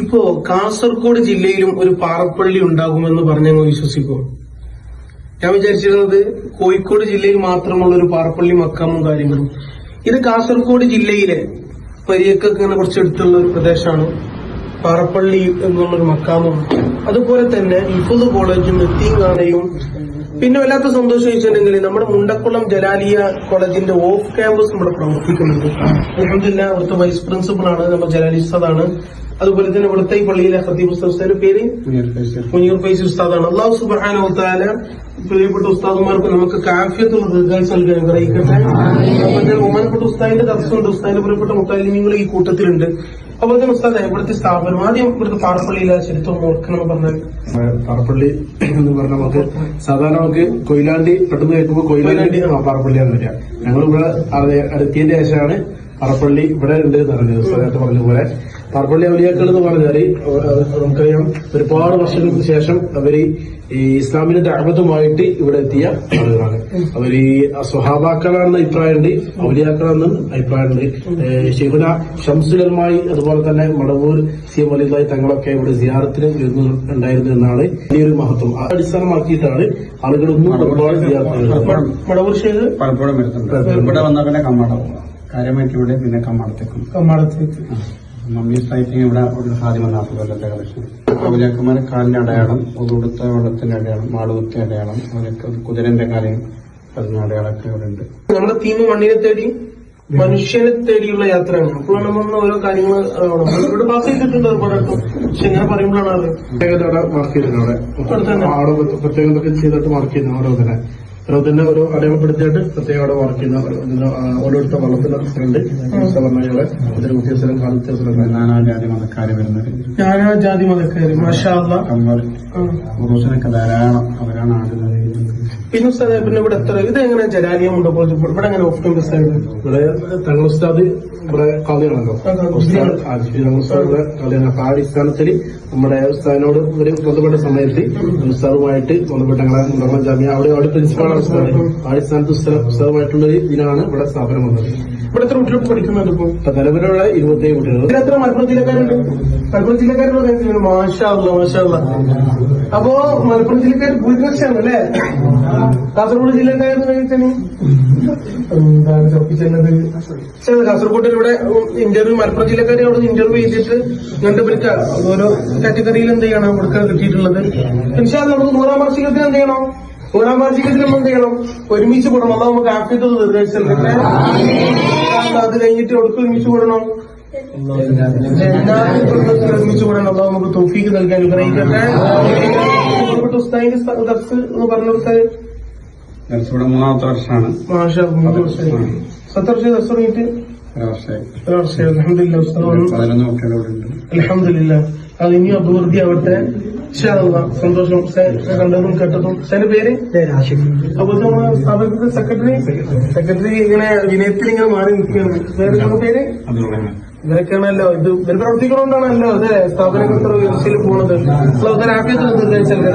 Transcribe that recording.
ഇപ്പോ കാസർഗോഡ് ജില്ലയിലും ഒരു പാറപ്പള്ളി ഉണ്ടാകുമെന്ന് പറഞ്ഞങ്ങ് വിശ്വസിക്കും. ഞാൻ വിചാരിച്ചിരുന്നത് കോഴിക്കോട് ജില്ലയിൽ മാത്രമുള്ള ഒരു പാറപ്പള്ളി മക്കാമും കാര്യങ്ങളും. ഇത് കാസർഗോഡ് ജില്ലയിലെ പരിയക്കൊക്കെ ഇങ്ങനെ കുറച്ച് അടുത്തുള്ള ഒരു പ്രദേശമാണ്. പാറപ്പള്ളി എന്നുള്ളൊരു മക്കാമും. അതുപോലെ തന്നെ ഇഫുദ് കോളേജും എത്തിയും പിന്നെ വല്ലാത്ത സന്തോഷം ചോദിച്ചിട്ടുണ്ടെങ്കിൽ നമ്മുടെ മുണ്ടക്കുളം ജലാലിയ കോളേജിന്റെ ഓഫ് ക്യാമ്പസ് ഇവിടെ പ്രവർത്തിക്കുന്നുണ്ട് അലഹമില്ല അവിടുത്തെ വൈസ് പ്രിൻസിപ്പൾ ആണ് നമ്മുടെ ജലാലി ഉസ്താദാണ് അതുപോലെ തന്നെ ഇവിടുത്തെ ഈ പള്ളിയിലെ ഹദീബ് ഉസ്താദിന്റെ പേര് മുനീർ ഫൈസി ഉസ്താദാണ്. അള്ളാഹു സുബാന ഉത്താല പ്രിയപ്പെട്ട ഉസ്താദുമാർക്ക് നമുക്ക് കാഫ്യത്തുള്ള റിസൾട്ട്സ് നൽകാൻ അനുഗ്രഹിക്കട്ടെ അതുപോലെ ബഹുമാനപ്പെട്ട ഉസ്താദിന്റെ തത്സുണ്ട് ഉസ്താദിന്റെ പ്രിയപ്പെട്ട മുത്താലിമികൾ ഈ കൂട്ടത്തിലുണ്ട്. അപ്പോൾ തന്നെ ഉസ്താദ് ഇവിടുത്തെ സ്ഥാപനം ആദ്യം ഇവിടുത്തെ പാറപ്പള്ളിയിലെ ചരിത്രം ഓർക്കണം പറഞ്ഞാൽ. പാറപ്പള്ളി എന്ന് പറഞ്ഞാൽ നമുക്ക് സാധാരണ നമുക്ക് കൊയിലാണ്ടി പെട്ടെന്ന് കേൾക്കുമ്പോൾ കൊയിലാണ്ടി പാറപ്പള്ളിയാണ് വരിക. ഞങ്ങൾ ഇവിടെ അടുത്തിയതിന്റെ ശേഷമാണ് പാറപ്പള്ളി ഇവിടെ ഉണ്ട് എന്ന് പറഞ്ഞത് നേരത്തെ പറഞ്ഞ പോലെ. തറപ്പള്ളി അവലിയാക്കൾ എന്ന് പറഞ്ഞാൽ അവ- നമുക്കറിയാം ഒരുപാട് വർഷങ്ങൾക്ക് ശേഷം അവർ ഈ ഇസ്ലാമിന്റെ ദഅവത്തുമായിട്ട് ഇവിടെ എത്തിയ ആളുകളാണ്. അവർ ഈ സ്വഹാബാക്കളാണെന്ന അഭിപ്രായമുണ്ട് അവലിയാക്കളാണെന്ന് അഭിപ്രായമുണ്ട്. ഷെഹുന ഷംസുലമായി അതുപോലെ തന്നെ മടവൂർ സി എം വലിയതായി തങ്ങളൊക്കെ ഇവിടെ സിയാറത്തിന് ഉണ്ടായിരുന്നു എന്നാണ് വലിയൊരു മഹത്വം. അടിസ്ഥാനമാക്കിയിട്ടാണ് അടിസ്ഥാനമാക്കിയിട്ടാണ് ആളുകളൊന്നും ഒരുപാട് സിയാറത്തിന് മടവൂർ ഷേഖ് പലപ്പോഴും ഇവിടെ വന്നാൽ പിന്നെ കാര്യമായിട്ട് ഇവിടെ പിന്നെ കമ്മാടത്തേക്കും കമ്മാടത്തേക്ക്. മമ്മി സൈറ്റിങ് ഇവിടെ ഒരു സാധ്യമ കൊല്ലത്തെ കളക്ഷൻ അവലക്കന്മാരെ കാലിന്റെ അടയാളം ഒതുടുത്ത വെള്ളത്തിന്റെ അടയാളം മാളുകുത്തി അടയാളം അവരൊക്കെ കുതിരന്റെ കാലയും പതിന അടയാളമൊക്കെ ഇവിടെ ഉണ്ട് നമ്മുടെ തീം മണ്ണിനെ തേടി മനുഷ്യനെ തേടിയുള്ള യാത്രയാണ്. അപ്പോഴാണ് നമ്മൾ ഓരോ കാര്യങ്ങൾ. ഇവിടെ പാസ് ചെയ്തിട്ടുണ്ട് ഒരുപാട് പക്ഷെ ഇങ്ങനെ പറയുമ്പോഴാണ് അത് പ്രത്യേകത മാർക്ക് ചെയ്തിട്ടുണ്ട് അവിടെ. അവിടെ പ്രത്യേകം ഇതൊക്കെ ചെയ്തിട്ട് മാർക്ക് ചെയ്യുന്നു ഓരോ തന്നെ. തന്നെ ഒരു അടയാളപ്പെടുത്തിയിട്ട് പ്രത്യേകം അവിടെ വർക്ക് ചെയ്യുന്ന ഓരോരുത്തർ വള്ളത്തിന്റെ ഫ്രണ്ട് പറഞ്ഞ ഇതിന് വ്യത്യാസം കാല വ്യത്യാസം നാനാജാതി മതക്കാര് വരുന്നത്. നാനാജാതി മതക്കാര് മാഷാ അല്ലാ. കമ്മർ ആ. ഉറൂസിനൊക്കെ ധാരാളം അവരാണ് ആടുന്നത്. പിന്നെ ഉസ്താദെ പിന്നെ ഇവിടെ എത്ര ഇത് എങ്ങനെ മുണ്ടപ്പോൾ ഇവിടെ എങ്ങനെ ഓഫ് ക്യാമ്പസ് ആയിട്ട് ഇവിടെ തങ്ങൾ ഉസ്താദ് ഇവിടെ കളിയാണല്ലോ. ഉസ്താദ് കളിയാണ്. അപ്പൊ ആ അടിസ്ഥാനത്തിൽ നമ്മുടെ ഉസ്താദിനോട് ഒരു ബന്ധപ്പെട്ട സമയത്ത് ഉസ്താദുമായിട്ട് ബന്ധപ്പെട്ട ഞങ്ങളെ മുണ്ടകുളം ജാമ്യ അവിടെ അവിടെ ആ അടിസ്ഥാനത്ത് സ്ഥലമായിട്ടുള്ള ഇതിനാണ് ഇവിടെ സ്ഥാപനം വന്നത് ഇവിടെ എത്ര കുട്ടികൾ പഠിക്കുന്നുണ്ട് ഇപ്പൊ? നിലവിലുള്ള ഇരുപത്തേഴ് കുട്ടികൾ. ഇതിൽ എത്ര മലപ്പുറം ജില്ലക്കാരുണ്ട്? മലപ്പുറം ജില്ലക്കാരുടെ മാഷാ മാഷാള്ള മാഷാ അല്ലാ. അപ്പോ മലപ്പുറം ജില്ലക്കാർ ഭൂരിപക്ഷമാണ് അല്ലേ? കാസർഗോഡ് ജില്ലക്കാരെന്ന് കാസർഗോഡ് ഇവിടെ ഇന്റർവ്യൂ മലപ്പുറം ജില്ലക്കാരെ അവിടെ ഇന്റർവ്യൂ ചെയ്തിട്ട് കണ്ടുപിടിക്ക ഓരോ കാറ്റഗറിയിൽ എന്ത് ചെയ്യണം? കൊടുക്കാൻ കിട്ടിയിട്ടുള്ളത്. പക്ഷേ നമുക്ക് നൂറാം വാർഷികത്തിന് എന്ത് ചെയ്യണം? നൂറാം വാർഷികത്തിന് നമ്മൾ എന്ത് ചെയ്യണം ഒരുമിച്ച് കൂടണം. അതാ നമുക്ക് ആഫ്രിക്ക നിർദ്ദേശിച്ചിട്ടുണ്ട്. അത് കഴിഞ്ഞിട്ട് ഒടുക്കം ഒരുമിച്ച് കൂടണം. ഒരുമിച്ച് കൂടണം. അതാ നമുക്ക് തൊഫീക്ക് നൽകാൻ ബഹുമാനപ്പെട്ട ഉസ്താദിന്റെ എന്ന് പറഞ്ഞ ഉസ്താദ്? ഇവിടെ മൂന്നാമത്തെ വർഷമാണ്. മൂന്ന് വർഷം തുടങ്ങിയിട്ട്? അലഹമില്ല അത് ഇനിയും അഭിവൃദ്ധി ആവട്ടെ. സന്തോഷം. കണ്ടതും കേട്ടതും. ഹുസൈന്റെ പേര്? അപ്പൊ നമ്മുടെ നമ്മളെ സ്ഥാപനത്തിന്റെ സെക്രട്ടറി. സെക്രട്ടറി ഇങ്ങനെ വിനയത്തിൽ ഇങ്ങനെ മാറി നിൽക്കുകയാണ്. പേര് നിങ്ങളുടെ പേര്? ഇവരൊക്കെയാണല്ലോ ഇത് ഇവർ പ്രവർത്തിക്കണോണ്ടാണല്ലോ അതെ സ്ഥാപനങ്ങൾ ഉയർച്ചയിൽ പോണത്. ആഫ്യത്തിൽ നിർദ്ദേശിച്ചത്